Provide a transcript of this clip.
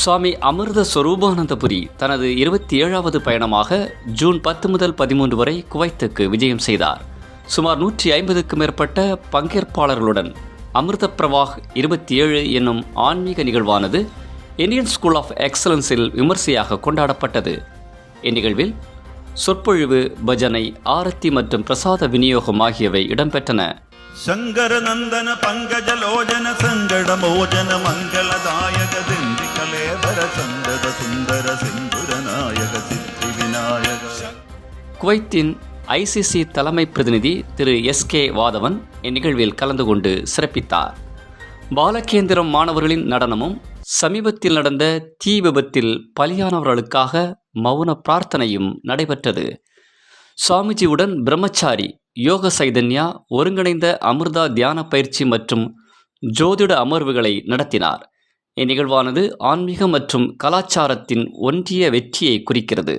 சுவாமி அமிர்த ஸ்வரூபானந்தபுரி தனது இருபத்தி ஏழாவது பயணமாக ஜூன் பத்து முதல் பதிமூன்று வரை குவைத்துக்கு விஜயம் செய்தார். சுமார் நூற்றி ஐம்பதுக்கும் மேற்பட்ட பங்கேற்பாளர்களுடன் அமிர்த பிரவாக் இருபத்தி ஏழு என்னும் ஆன்மீக நிகழ்வானது இந்தியன் ஸ்கூல் ஆஃப் எக்ஸலன்ஸில் விமர்சையாக கொண்டாடப்பட்டது. இந்நிகழ்வில் சொற்பொழிவு பஜனை ஆரத்தி மற்றும் பிரசாத விநியோகம் ஆகியவை இடம்பெற்றன. சங்கரநந்தன பங்கஜலோஜன சங்கடமோஜன மங்களதாயகதின் குவைத்தின் ஐசிசி தலைமை பிரதிநிதி திரு எஸ் கே வாதவன் இந்நிகழ்வில் கலந்து கொண்டு சிறப்பித்தார். பாலகேந்திரம் மாணவர்களின் நடனமும் சமீபத்தில் நடந்த தீ விபத்தில் பலியானவர்களுக்காக மௌன பிரார்த்தனையும் நடைபெற்றது. சுவாமிஜியுடன் பிரம்மச்சாரி யோக சைதன்யா ஒருங்கிணைந்த அமிர்தா தியான பயிற்சி மற்றும் ஜோதிட அமர்வுகளை நடத்தினார். இந்நிகழ்வானது ஆன்மீக மற்றும் கலாச்சாரத்தின் ஒன்றிய வெற்றியை குறிக்கிறது.